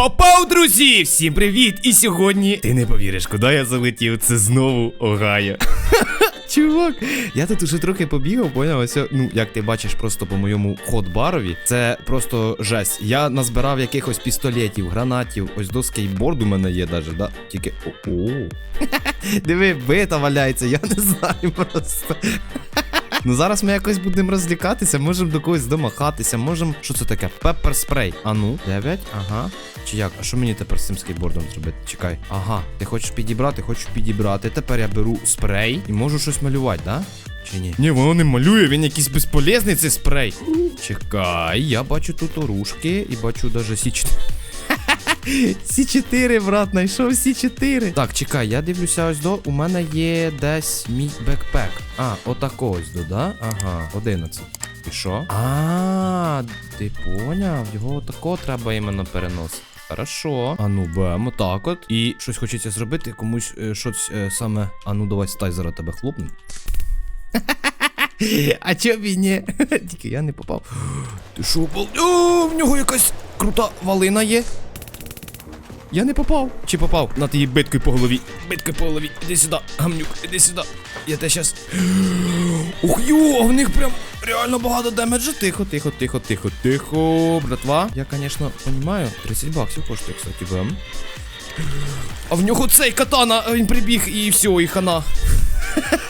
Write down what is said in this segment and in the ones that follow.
Попав, друзі! Всім привіт! І сьогодні ти не повіриш, куди я залетів. Це знову Огайо. Чувак, я тут уже трохи побігав, поняв, ось, ну, як ти бачиш, просто по моєму хот-барові, це просто жесть. Я назбирав якихось пістолетів, гранатів, ось до скейтборду мене є даже, да? Тільки. О. Диви, бита валяється, я не знаю просто. Ну зараз ми якось будемо розлікатися, можемо до когось домахатися, можемо. Що це таке? Пеппер спрей. А ну, 9, ага. Чи як? А що мені тепер з цим скейтбордом зробити? Чекай. Ага, ти хочеш підібрати, хочу підібрати. Тепер я беру спрей і можу щось малювати, да? Чи ні? Ні, воно не малює, він якийсь безполезний цей спрей. Чекай, я бачу тут оружки і бачу даже сі 4 Сі 4 брат, знайшов Сі 4 Так, чекай, я дивлюся ось до. У мене є десь мій бекпек. А, отако ось до, да? Ага, 11. І що? А, ти поняв? Його отако треба іменно переносити. Хорошо. А ну бем, отак от. І щось хочеться зробити, комусь е, щось е, саме. А ну давай стай зараз тебе хлопну. А чо б і ні? Тільки я не попав. Ти що, бал... О, в нього якась крута валина є. Я не попав. Чи попав? На тієї биткою по голові. Биткою по голові. Іди сюди, гамнюк, іди сюди. Я те щас. Ух йо, в них прям реально багато демеджа. Тихо, тихо, тихо, тихо, тихо. Братва. Я, звісно, розумію. 30 баксів коштує, кстати, бем. А в нього цей катана, він прибіг і все, і хана.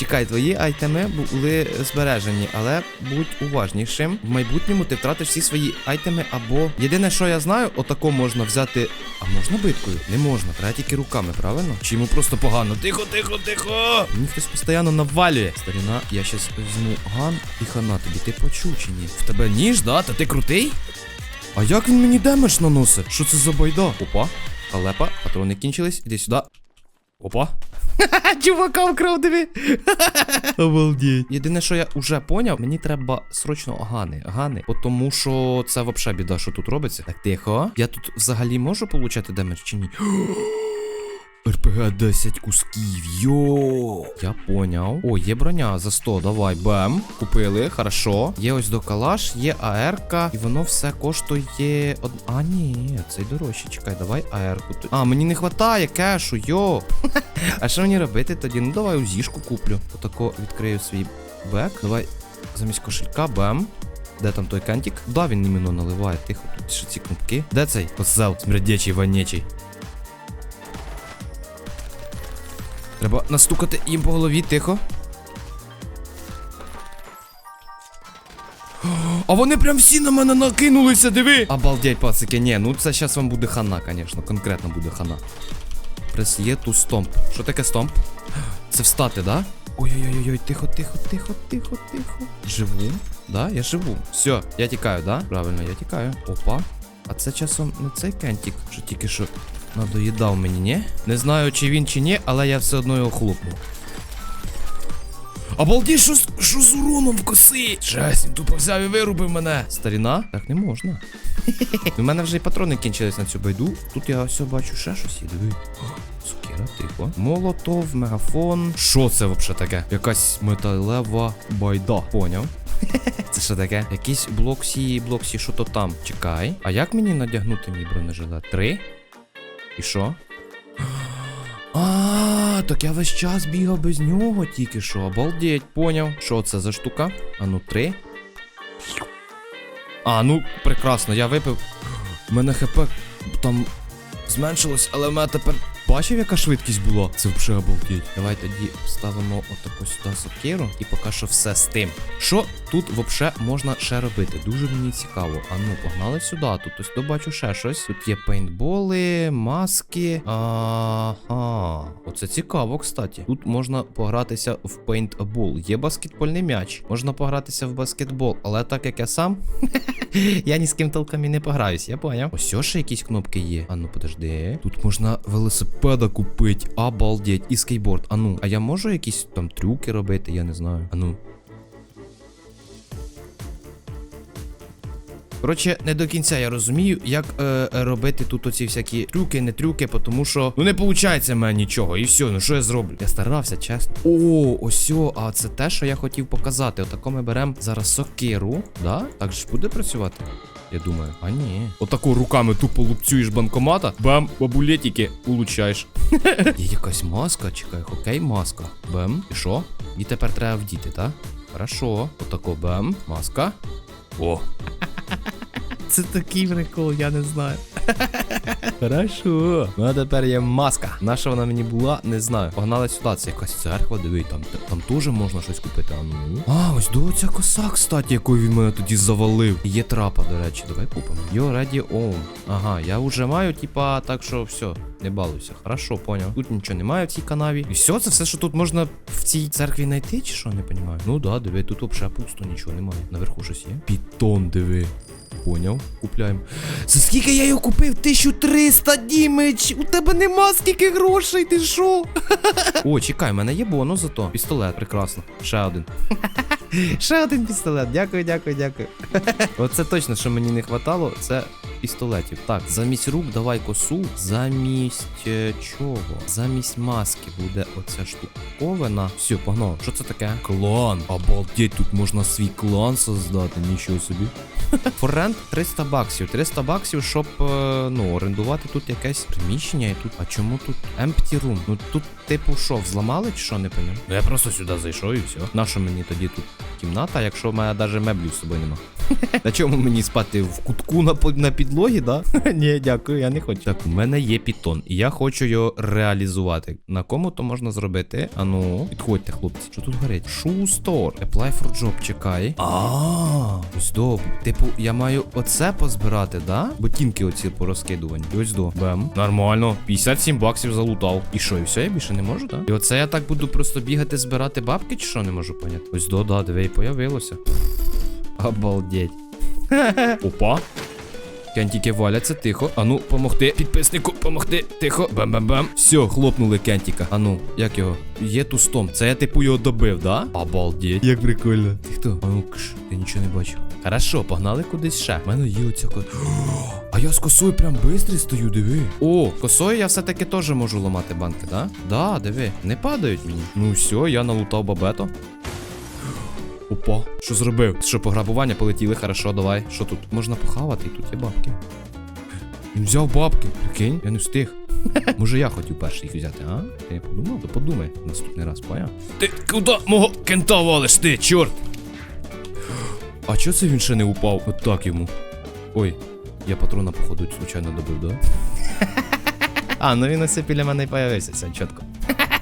Чекай, твої айтеми були збережені, але будь уважнішим. В майбутньому ти втратиш всі свої айтеми або. Єдине, що я знаю, отако можна взяти. А можна биткою? Не можна, треба тільки руками, правильно? Чи йому просто погано? Тихо, тихо, тихо! Мені хтось постійно навалює. Старіна, я щас візьму ган і хана тобі. Ти почув чи ні? В тебе ніж, да? Та ти крутий? А як він мені демедж наносить? Що це за байда? Опа, халепа, патрони кінчились, іди сюди. Опа. Чувака вкрав, диви. Обалдеть. Єдине, що я вже поняв, мені треба срочно гани. Гани. Тому що це взагалі біда, що тут робиться. Так, тихо. Я тут взагалі можу получати демедж чи ні? РПГ 10 кусків. Йо. Я поняв. О, є броня за 100. Давай, бем. Купили, хорошо. Є ось до калаш, є АРК, і воно все коштує. Од... А, ні, цей дорожче. Чекай, давай АРку. А, мені не вистачає кешу, йо. а що мені робити тоді? Ну давай узішку куплю. Отако відкрию свій бек. Давай замість кошелька, бем. Де там той кантик? Да, він іменно наливає. Тихо, тут ще ці кнопки. Де цей? Посел, смердячий, вонячий. Треба настукати їм по голові, тихо. А вони прям всі на мене накинулися, диви! Обалдеть, пацики, ні, ну це зараз вам буде хана, звісно, конкретно буде хана. Прес є ту стомп. Що таке стомп? Це встати, да? Ой-ой-ой, тихо, тихо, тихо, тихо, тихо. Живу? Да, я живу. Все, я тікаю, да? Правильно, я тікаю. Опа. А це часом не цей кентик, що тільки що надоїдав мені, ні? Не знаю, чи він, чи ні, але я все одно його хлопнув. Обалдій, що, що з уроном в коси? Жесть, він тупо взяв і вирубив мене. Старіна? Так не можна. У мене вже і патрони кінчились на цю байду. Тут я все бачу ще щось. О, Сукіра, тихо. Молотов, мегафон. Що це взагалі таке? Якась металева байда. Поняв. Це що таке? Якийсь блоксі, блоксі, що то там. Чекай. А як мені надягнути мій бронежилет? Три? І що? А, так я весь час бігав без нього тільки що. Обалдеть, поняв. Що це за штука? А ну, три. А, ну, прекрасно, я випив. У мене хп там зменшилось, але в мене тепер. Бачив, яка швидкість була? Це взагалі обалдеть. Давай тоді ставимо отаку сюди сокиру і поки що все з тим. Що тут взагалі можна ще робити? Дуже мені цікаво. А ну, погнали сюди. Тут ось то ще щось. Тут є пейнтболи, маски. Ага. Оце цікаво, кстати. Тут можна погратися в пейнтбол. Є баскетбольний м'яч. Можна погратися в баскетбол. Але так як я сам. Я ні з ким толком і не пограюсь, я поняв. Ось ще якісь кнопки є. А ну подожди. Тут можна велосипеда купити. Обалдеть. І скейтборд. А ну, а я можу якісь там трюки робити, я не знаю. А ну. Коротше, не до кінця я розумію, як е, робити тут оці всякі трюки, не трюки, тому що ну не виходить в мене нічого. І все, ну що я зроблю? Я старався, чесно. О, ось, а це те, що я хотів показати. Отако ми беремо зараз сокиру. Да? Так же ж буде працювати? Я думаю, а ні. Отако руками тупо лупцюєш банкомата, бам, бабулетики улучаєш. Є якась маска, чекай, хокей, маска. Бем. І що? І тепер треба вдіти, так? Хорошо. Отако бем. маска. О. Це такий прикол, я не знаю. Хорошо. Ну а тепер є маска. Наша вона мені була, не знаю. Погнали сюди. Це якась церква, диви, там, там теж можна щось купити. А ну. А, ось до ця коса, кстати, якою він мене тоді завалив. Є трапа, до речі, давай купимо. Йо, раді ом. Ага, я вже маю, типа, так що все. Не балуйся, хорошо, поняв. Тут нічого немає в цій канаві. І все, це все, що тут можна в цій церкві знайти, чи що, не розумію. Ну да, диви, тут взагалі пусто, нічого немає. Наверху щось є. Пітон, диви. Поняв, купляємо. За скільки я його купив? 1300 дімеч! У тебе нема скільки грошей, ти шо? О, чекай, в мене є бонус зато. Пістолет, прекрасно. Ще один. Ще один пістолет. Дякую, дякую, дякую. Оце точно, що мені не хватало, це пістолетів. Так, замість рук давай косу. Замість е, чого? Замість маски буде оця штуковина. Все, погнали. Що це таке? Клан. Обалдеть, тут можна свій клан создати, нічого собі. Форент 300 баксів. 300 баксів, щоб е, ну, орендувати тут якесь приміщення і тут. А чому тут empty room? Ну тут, типу, що, взламали чи що, не поняв? Ну я просто сюди зайшов і все. Нащо мені тоді тут кімната, якщо в мене навіть меблів з собою нема? На чому мені спати в кутку на, на підлогі, да? Ні, дякую, я не хочу. Так, у мене є пітон, і я хочу його реалізувати. На кому то можна зробити? Ану, підходьте, хлопці. Що тут горить? Shoe store. Apply for job, чекай. А, ось до. Типу, я маю оце позбирати, да? Ботинки оці порозкидувані. Ось до. Бем. Нормально. 57 баксів залутав. І що, і все, я більше не можу, да? І оце я так буду просто бігати, збирати бабки, чи що не можу поняти? Ось до, да, диви, і появилося. Обалдеть. Опа. Кентики валяться, тихо. Ану, помогти. Підписнику, помогти. Тихо. Бам-бам-бам. Все, хлопнули кентіка. Ану, як його? Є тустом. Це я типу його добив, да? Обалдеть. Як прикольно. Ти хто? Ану, кш, я нічого не бачу. Хорошо, погнали кудись ще. У мене є оця ко. А я з косою прям бистрий стою, диви. О, косою я все-таки теж можу ламати банки, да? Да, диви. Не падають мені. Ну все, я налутав бабето. Опа, що зробив? Що пограбування полетіли, хорошо, давай. Що тут? Можна похавати, і тут є бабки. Він взяв бабки. Прикинь, я не встиг. Може я хотів перший їх взяти, а? Ти не подумав? То подумай наступний раз, поняв? Ти куди мого кента валиш, ти, чорт? А чого це він ще не упав? От так йому. Ой, я патрона, походу, случайно добив, да? А, ну він ось біля мене і появився, все чітко.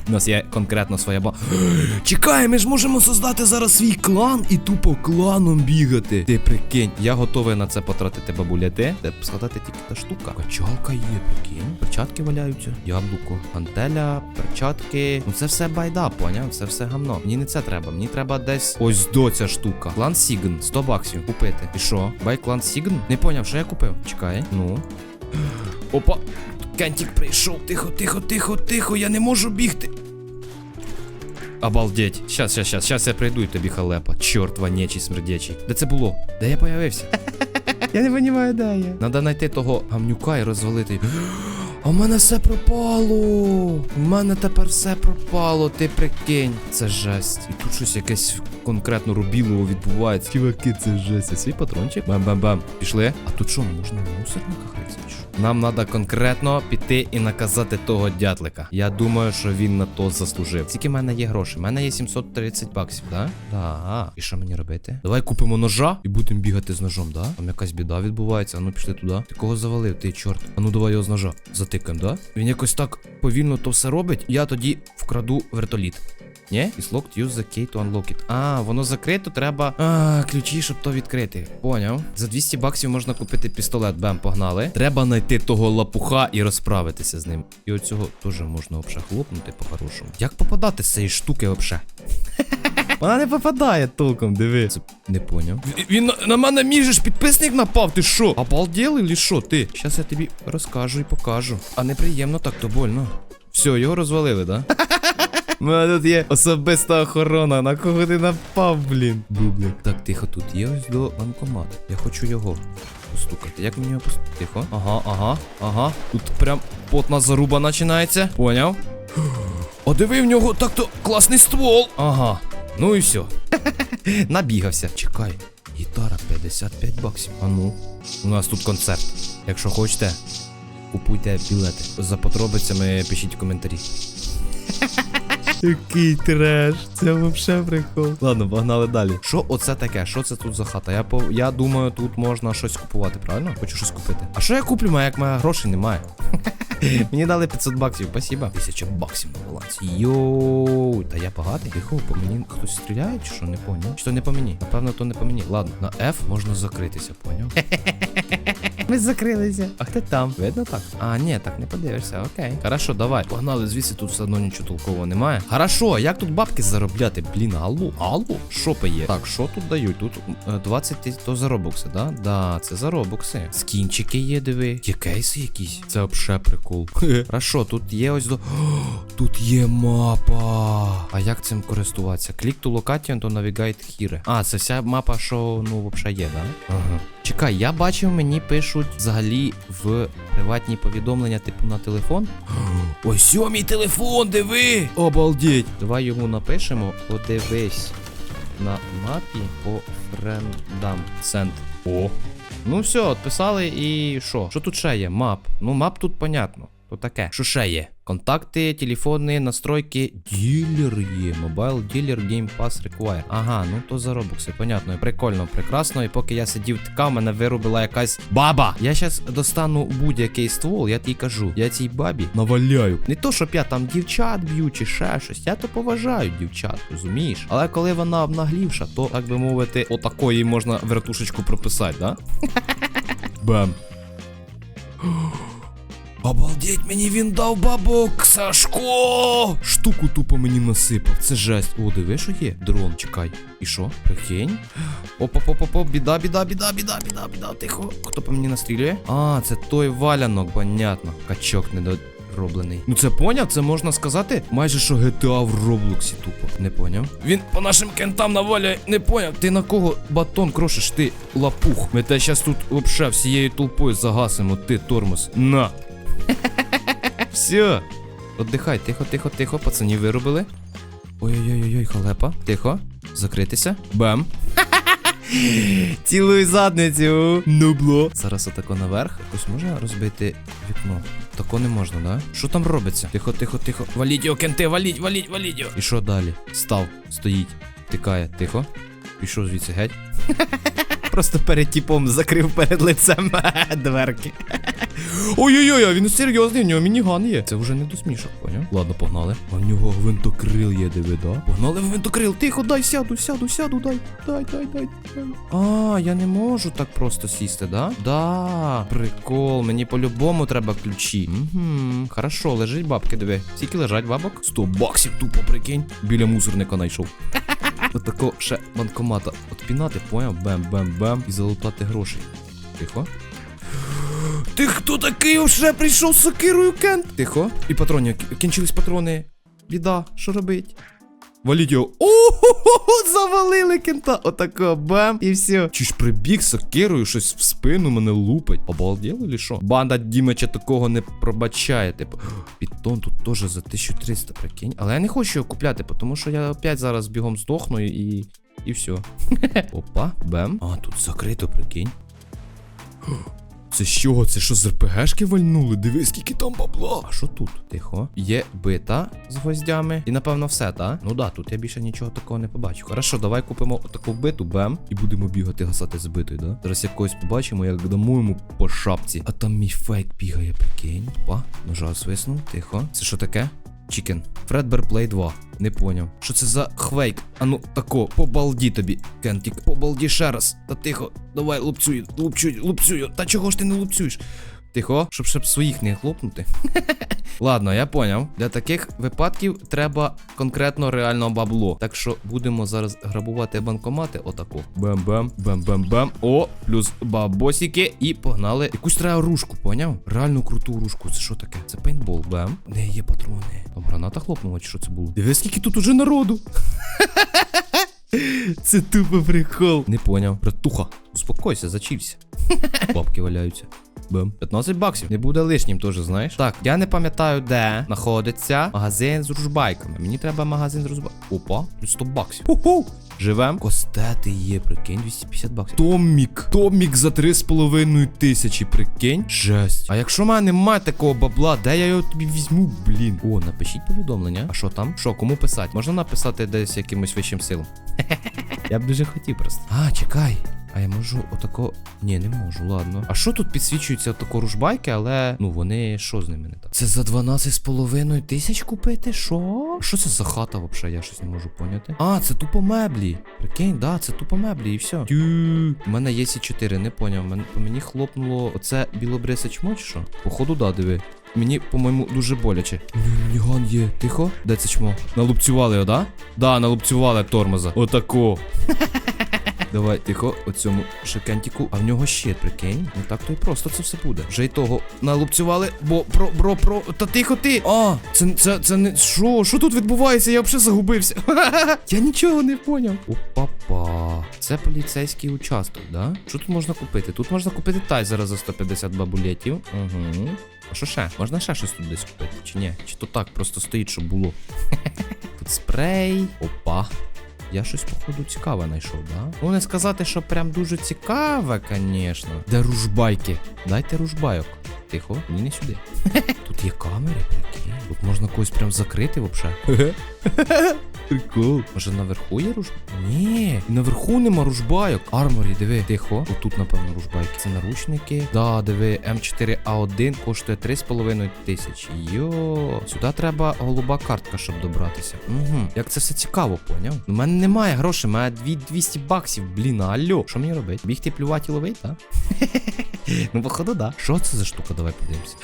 У нас є конкретно своя ба. Чекай, ми ж можемо создати зараз свій клан і тупо кланом бігати. Ти прикинь, я готовий на це потратити бабуляти. Де згадати тільки та штука. Качалка є, прикинь. Перчатки валяються, яблуко, гантеля, перчатки. Ну це все байда, поняв? Це все гамно. Мені не це треба. Мені треба десь ось до ця штука. Клан Сігн, 100 баксів купити. І що? Бай клан Сігн? Не поняв, що я купив? Чекай. Ну. Опа. Кентік прийшов. Тихо, тихо, тихо, тихо, я не можу бігти. Обалдеть. Щас, щас, щас, щас я прийду і тобі халепа. Чорт вонячий смердячий. Де це було? Де я появився? я не розумію, де я. Надо знайти того гамнюка і розвалити. А в мене все пропало. У мене тепер все пропало, ти прикинь. Це жесть. І тут щось якесь конкретно рубілово відбувається. Чуваки, це жесть. А свій патрончик. Бам-бам-бам. Пішли. А тут що, можна в мусорниках ритися? Нам треба конкретно піти і наказати того дятлика. Я думаю, що він на то заслужив. Скільки в мене є грошей? У мене є 730 баксів, да? Да. І що мені робити? Давай купимо ножа і будемо бігати з ножом, да? Там якась біда відбувається. А ну пішли туди. Ти кого завалив? Ти чорт. А ну давай його з ножа. Затикаємо, да? Він якось так повільно то все робить. Я тоді вкраду вертоліт. Ні? Is locked, use the key to unlock it. А, воно закрито, треба. А, ключі, щоб то відкрити. Поняв. За 200 баксів можна купити пістолет. Бем, погнали. Треба знайти того лапуха і розправитися з ним. І оцього теж можна взагалі хлопнути по-хорошому. Як попадати з цієї штуки взагалі? Вона не попадає толком, диви. Це не поняв. Він на, на мене міжеш підписник напав, ти що? Обалділи чи що ти? Щас я тобі розкажу і покажу. А неприємно так, то больно. Все, його розвалили, да? У мене тут є особиста охорона. На кого ти напав, блін? Бублик. Так, тихо, тут є ось до банкомат. Я хочу його постукати. Як мені його постукати? Тихо. Ага, ага, ага. Тут прям потна заруба починається. Поняв? О, диви в нього так-то класний ствол. Ага. Ну і все. Набігався. Чекай. Гітара 55 баксів. А ну, у нас тут концерт. Якщо хочете, купуйте білети. За подробицями пишіть в коментарі. Який треш, це взагалі прикол. Ладно, погнали далі. Що оце таке? Що це тут за хата? Я по я думаю, тут можна щось купувати, правильно? Хочу щось купити. А що я куплю, моя- як моя грошей немає? Мені дали 500 баксів, спасибо. 1000 баксів на балансі. Йоу, та я багатий. Тихо, по мені хтось стріляє, чи що не поняв? Чи то не по мені? Напевно, то не по мені. Ладно, на F можна закритися, поняв? Ми закрилися. А хто там? Видно так? А, ні, так не подивишся, окей. Хорошо, давай. Погнали звідси, тут все одно нічого толкового немає. Хорошо, як тут бабки заробляти? Блін, алло, алло, що є? Так, що тут дають? Тут е, 20 тисяч, то за робокси, да? Да, це за робокси. Скінчики є, диви. Є кейси якісь. Це взагалі прикол. Хорошо, тут є ось до. О, тут є мапа. А як цим користуватися? Клік to location to navigate here. А, це вся мапа, що ну взагалі є, да? Ага. Чекай, я бачив, мені пишуть взагалі в приватні повідомлення, типу на телефон. Ось о, мій телефон, диви! Обалдіть! Давай йому напишемо, подивись на мапі по френдам. Сенд. О. Ну все, отписали і що? Що тут ще є? Мап. Ну, мап тут понятно. То таке. Що ще є? Контакти, телефони, настройки. Ділер є. Мобайл ділер Game Pass Require. Ага, ну то за робокси, понятно. Прикольно, прекрасно. І поки я сидів тикав, мене вирубила якась баба. Я щас достану будь-який ствол, я тій кажу. Я цій бабі наваляю. Не то, щоб я там дівчат б'ю чи ще щось. Я то поважаю дівчат, розумієш? Але коли вона обнаглівша, то, так би мовити, отакої можна вертушечку прописати, да? Бам. Обалдеть, мені він дав бабок, Сашко! Штуку тупо мені насипав, це жесть. О, диви, що є? Дрон, чекай. І що? Прикинь? Оп-оп-оп-оп, біда, біда, біда, біда, біда, біда, тихо. Хто по мені настрілює? А, це той валянок, понятно. Качок недороблений. Ну це поняв, це можна сказати майже що GTA в Роблоксі тупо. Не поняв. Він по нашим кентам навалює, не поняв. Ти на кого батон крошиш, ти лапух. Ми те щас тут вообще всією толпою загасимо, ти тормоз. На. Все. Отдихай, тихо, тихо, тихо, пацані вирубили. Ой-ой-ой, халепа. Тихо. Закритися. Бам. Цілуй задницю. Нубло. Зараз отако наверх. Якось можна розбити вікно. Тако не можна, да? Що там робиться? Тихо, тихо, тихо. Валіть його, кенти, валіть, валіть, валіть його. І що далі? Став, стоїть, тикає, тихо. Пішов звідси геть. Просто перед тіпом закрив перед лицем дверки. Ой-ой-ой, а він серйозний, в нього мініган є. Це вже не до смішок, поняв? Ладно, погнали. А в нього гвинтокрил є, диви, да? Погнали в гвинтокрил. Тихо, дай сяду, сяду, сяду, дай. Дай, дай, дай, дай. А, я не можу так просто сісти, да? Да. Прикол, мені по-любому треба ключі. Угу. Хорошо, лежить бабки, диви. Скільки лежать бабок? 100 баксів тупо, прикинь. Біля мусорника знайшов. Отако ще банкомата отпінати, поняв? Бем-бем-бем. І залутати грошей. Тихо. Ти хто такий вже прийшов з сокирою, Кент? Тихо. І патрони. Кінчились патрони. Біда, що робить? Валіть його. О, завалили кента. Отако, бам, і все. Чи ж прибіг сокирою, щось в спину мене лупить. Обалділи чи що? Банда Дімича такого не пробачає. Типу, підтон тут теж за 1300, прикинь. Але я не хочу його купляти, тому що я опять зараз бігом здохну і. І все. Опа, бем. А, тут закрито, прикинь. Це чого? Це що з РПГшки вальнули? Диви, скільки там бабла. А що тут? Тихо. Є бита з гвоздями. І напевно все, так? Ну да, тут я більше нічого такого не побачу. Хорошо, давай купимо таку биту, бем. І будемо бігати гасати з битою, да? Зараз якогось побачимо, як дамо йому по шапці. А там мій фейк бігає, прикинь. Опа, ножа свиснув. Тихо. Це що таке? Чікен. Фредбер Плей 2. Не поняв. Що це за хвейк? Ану, тако, побалді тобі, Кентік. Побалді ще раз. Та тихо. Давай, лупцюй, лупцюй, лупцюю. Та чого ж ти не лупцюєш? Тихо, щоб щоб своїх не хлопнути. Ладно, я поняв. Для таких випадків треба конкретно реально бабло. Так що будемо зараз грабувати банкомати. Отако. Бем-бем, бем-бем-бем. О, плюс бабосики. І погнали. Якусь треба ружку, поняв? Реально круту ружку. Це що таке? Це пейнтбол, бем. Не є патрони. Там граната хлопнула, чи що це було? Диви, скільки тут уже народу. Це тупо прикол. Не поняв. Братуха, успокойся, зачівся. Бабки валяються. Бем. 15 баксів. Не буде лишнім теж, знаєш. Так, я не пам'ятаю, де знаходиться магазин з ружбайками. Мені треба магазин з ружбайками. Опа, тут 100 баксів. Ху-ху. Живем. Костети є, прикинь, 250 баксів. Томік. Томік за 3,5 тисячі, прикинь. Жесть. А якщо в мене немає такого бабла, де я його тобі візьму, блін. О, напишіть повідомлення. А що там? Що, кому писати? Можна написати десь якимось вищим силам. Я б дуже хотів просто. А, чекай. А я можу отако. Ні, не можу, ладно. А що тут підсвічуються отако ружбайки, але ну вони що з ними не так? Це за 12,5 тисяч купити? Що? Що це за хата взагалі? Я щось не можу поняти. А, це тупо меблі. Прикинь, да, це тупо меблі і все. Тю. У мене є сі 4 не поняв. Мен- мені хлопнуло оце білобрисе чмо чи що? Походу, да, диви. Мені, по-моєму, дуже боляче. Ніган є. Тихо? Де це чмо? Налупцювали його, да? Да, налупцювали тормоза. Отако. Давай, тихо, оцьому шикентіку. А в нього щит, прикинь. Не так то й просто це все буде. Вже й того налупцювали, бо про, бро, про. Та тихо ти. А, це, це, це не. Що? Що тут відбувається? Я взагалі загубився. Я нічого не поняв. Опа-па. Це поліцейський участок, да? Що тут можна купити? Тут можна купити тайзера за 150 бабулетів. Угу. А що ще? Можна ще щось тут десь купити? Чи ні? Чи то так просто стоїть, щоб було? Тут спрей. Опа. Я щось, походу, цікаве знайшов, да? Ну, не сказати, що прям дуже цікаве, звісно. Де ружбайки? Дайте ружбайок. Тихо, ні, не сюди. Тут є камери, прикинь. Тут можна когось прям закрити взагалі. Прикол. Може наверху є ружбайки? Ні, наверху нема ружбайок. Арморі, диви. Тихо. Отут, напевно, ружбайки. Це наручники. Да, диви, М4А1 коштує 3,5 тисячі. Йо. Сюди треба голуба картка, щоб добратися. Угу. Як це все цікаво, поняв? У мене немає грошей, мене 200 баксів. Блін, алло. Що мені робити? Бігти плювати і ловити, так? Ну, походу, да. Що це за штука? Давай подивимося.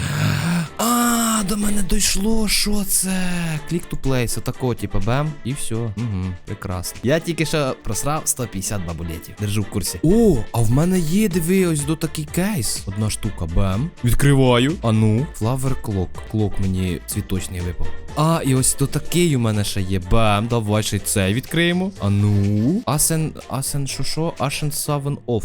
А, до мене дійшло, що це? Click to place, отако, типа бем, і все. Угу, прекрасно. Я тільки що просрав 150 бабулетів. Держу в курсі. О, а в мене є, диви, ось до такий кейс. Одна штука, бем. Відкриваю. А ну, Flower Clock. Клок мені цвіточний випав. А, і ось до такий у мене ще є. Бем, давай ще й цей відкриємо. А ну. Асен, Асен, що що? Асен Савен Off.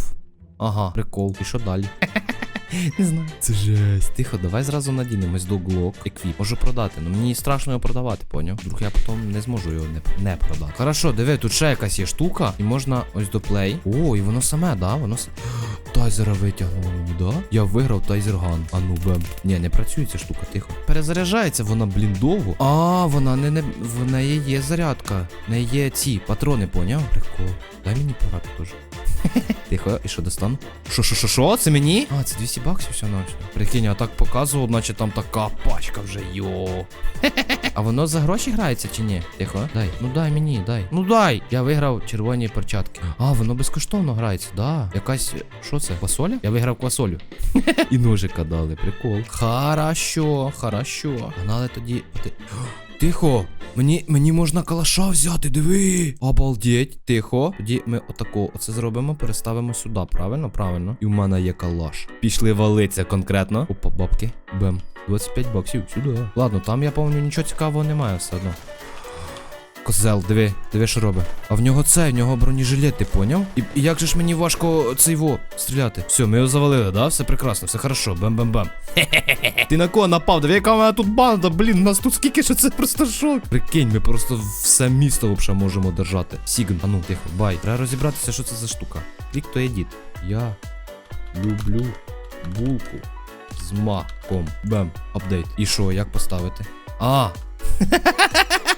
Ага, прикол. І що далі? Не знаю. Це жесть. Тихо, давай зразу надінемось до Glock еквіп. Можу продати, ну мені страшно його продавати, поняв? Вдруг я потім не зможу його не, не продати. Хорошо, диви, тут ще якась є штука, і можна ось до play. О, і воно саме, да? Воно с... Тайзера витягнуло мені, да? Я виграв тайзер ган. А ну бем. Ні, не працює ця штука, тихо. Перезаряджається вона, блін, довго. А, вона не, не в неї є зарядка. В неї є ці патрони, поняв? Прикол. Дай мені пограти теж. Тихо, і що достану? Що, що, що, що? Це мені? А, це 200 баксів все наче. Прикинь, а так показував, наче там така пачка вже, йо. А воно за гроші грається чи ні? Тихо. Дай. Ну дай мені, дай. Ну дай. Я виграв червоні перчатки. А, воно безкоштовно грається, да. Якась. Що це? Квасоля? Я виграв квасолю. І ножика дали, прикол. Хорошо, хорошо. Погнали тоді. Ти- Тихо! Мені, мені можна калаша взяти, диви! Обалдеть, тихо. Тоді ми отако оце зробимо, переставимо сюди. Правильно, правильно. І в мене є калаш. Пішли валиться конкретно. Опа, бабки. Бем. 25 баксів сюди. Ладно, там я пам'ятаю нічого цікавого немає все одно. Козел, диви, диви, що робить. А в нього це, в нього бронежилет, ти поняв? І, і як же ж мені важко цей во стріляти? Все, ми його завалили, да? Все прекрасно, все хорошо, бем-бем-бем. Ти на кого напав? Диви, яка в мене тут банда, блін, нас тут скільки, що це просто шок. Прикинь, ми просто все місто взагалі можемо держати. Сігн, а ну, тихо, бай. Треба розібратися, що це за штука. Клік то едіт. Я люблю булку з маком. Бем, апдейт. І що, як поставити? А.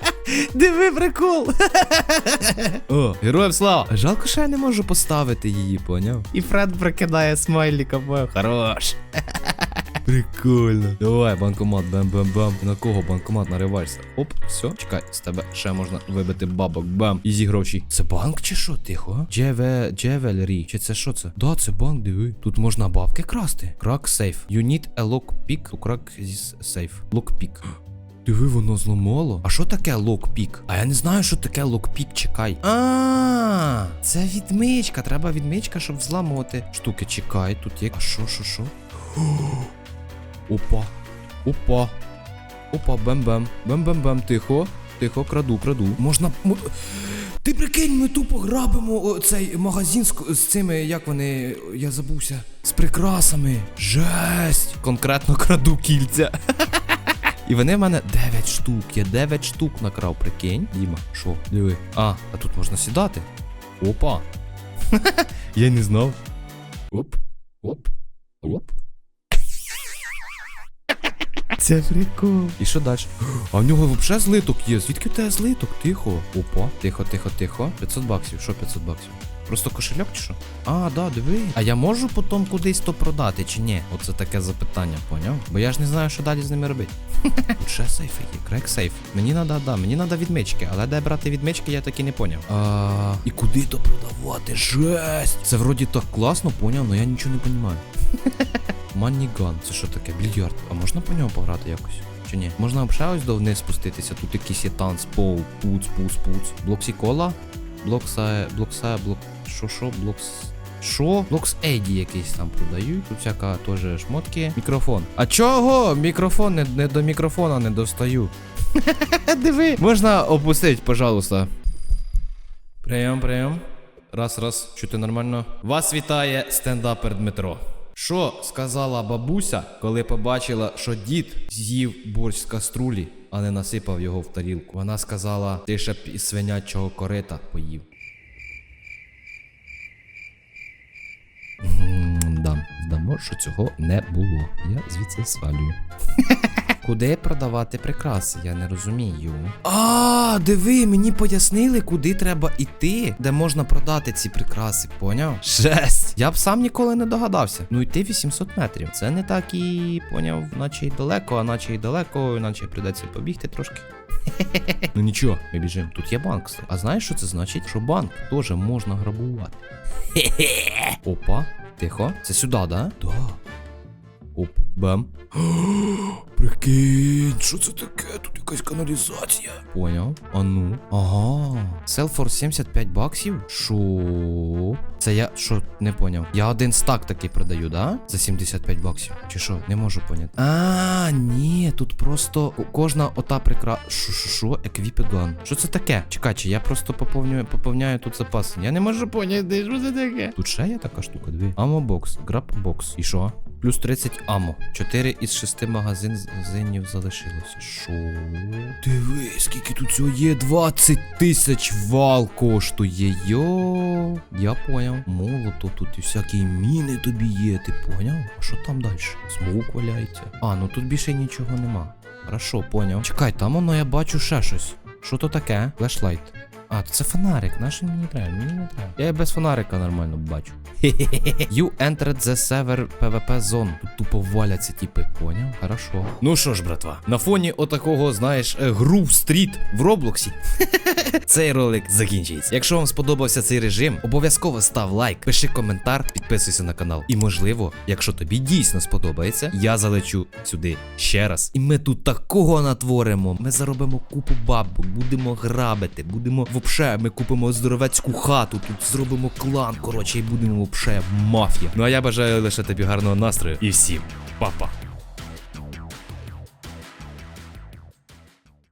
Диви прикол. О, героям слава! Жалко, що я не можу поставити її, поняв? І Фред прикидає смайліка, бо хорош. Прикольно. Давай, банкомат, бам-бам-бам. На кого банкомат нариваєшся? Оп, все, чекай, з тебе ще можна вибити бабок, бам. Ізі гроші. Це банк чи що, тихо? Джеве, джевелрі. Чи це що це? Да, це банк, диви. Тут можна бабки красти. Крак сейф. You need a lockpick to crack this safe. Диви, воно зламало. А що таке локпік? А я не знаю, що таке локпік, чекай. А, це відмичка. Треба відмичка, щоб взламувати. Штуки, чекай, тут є. А що, що, що? Опа. Опа. Опа, бем-бем. Бем-бем-бем. Тихо. Тихо, краду, краду. Можна. Ти прикинь, ми тупо грабимо цей магазин з, з цими, як вони, я забувся, з прикрасами. Жесть! Конкретно краду кільця. І вони в мене 9 штук. Я 9 штук накрав, прикинь. Діма, що? Диви. А, а тут можна сідати. Опа. Я не знав. Оп, оп, оп. Це прикол. І що далі? А в нього взагалі злиток є. Звідки в тебе злиток? Тихо. Опа. Тихо, тихо, тихо. 500 баксів. Що 500 баксів? Просто кошельок чи що? А, да, диви. А я можу потім кудись то продати чи ні? Оце таке запитання, поняв? Бо я ж не знаю, що далі з ними робити. Тут ще сейфи є, крек сейф. Мені надо, да, мені надо відмички, але де брати відмички, я таки не поняв. А, і куди то продавати? Жесть! Це вроді так класно, поняв, але я нічого не розумію. Манніган, це що таке? Більярд. А можна по ньому пограти якось? Чи ні? Можна взагалі ось до вниз спуститися. Тут якийсь є танц, пол, пуц, пуц, пуц. Блоксікола? Блокса, блокса, блок. Що, що, блокс. Що? Блокс Ейді якийсь там продають. Тут всяка теж шмотки. Мікрофон. А чого? Мікрофон не, не до мікрофона не достаю. Диви. Можна опустити, пожалуйста. Прийом, прийом. Раз, раз, чути нормально. Вас вітає стендапер Дмитро. Що сказала бабуся, коли побачила, що дід з'їв борщ з каструлі, а не насипав його в тарілку? Вона сказала, ти ще б із свинячого корита поїв. Да, дамо, що цього не було. Я звідси свалюю. Куди продавати прикраси? Я не розумію. А, диви, мені пояснили, куди треба іти, де можна продати ці прикраси, поняв? Жесть! Я б сам ніколи не догадався. Ну йти 800 метрів. Це не так і поняв, наче й далеко, а наче й далеко, наче прийдеться побігти трошки. Ну нічого, ми біжимо. Тут є банк. А знаєш, що це значить? Що банк теж можна грабувати. Опа, тихо. Це сюди, да? Да. Оп, бам. Прикинь, що це таке? Тут якась каналізація. Поняв? А ну. Ага. Sell for 75 баксів? Шо? Це я що не поняв. Я один стак такий продаю, да? За 75 баксів. Чи що? Не можу поняти. А, ні, тут просто кожна ота прикра. Що, що, що? Еквіпеган. Що це таке? Чекай, чи я просто поповнюю, поповняю тут запаси. Я не можу поняти, що це таке. Тут ще є така штука, дві. Амобокс, граб-бокс. І що? Плюс 30 амо. 4 із 6 магазинів залишилося. Шо? Диви, скільки тут цього є? 20 тисяч вал коштує. Йо. Я поняв. Молото тут і всякі міни тобі є, ти поняв? А що там далі? Смоук валяється. А, ну тут більше нічого нема. Хорошо, поняв. Чекай, там воно я бачу ще щось. Що то таке? Флешлайт. А, то це фонарик, наш мені не треба, мені не треба. Я і без фонарика нормально бачу. You entered the server PvP zone. Тут тупо валяться типи, поняв? Хорошо. Ну що ж, братва, на фоні отакого, знаєш, е, гру стріт в Роблоксі. Цей ролик закінчується. Якщо вам сподобався цей режим, обов'язково став лайк, пиши коментар, підписуйся на канал. І можливо, якщо тобі дійсно сподобається, я залечу сюди ще раз. І ми тут такого натворимо. Ми заробимо купу бабок, будемо грабити, будемо вообще, ми купимо здоровецьку хату, тут зробимо клан, коротше, і будемо вообще мафія. Ну а я бажаю лише тобі гарного настрою і всім па-па.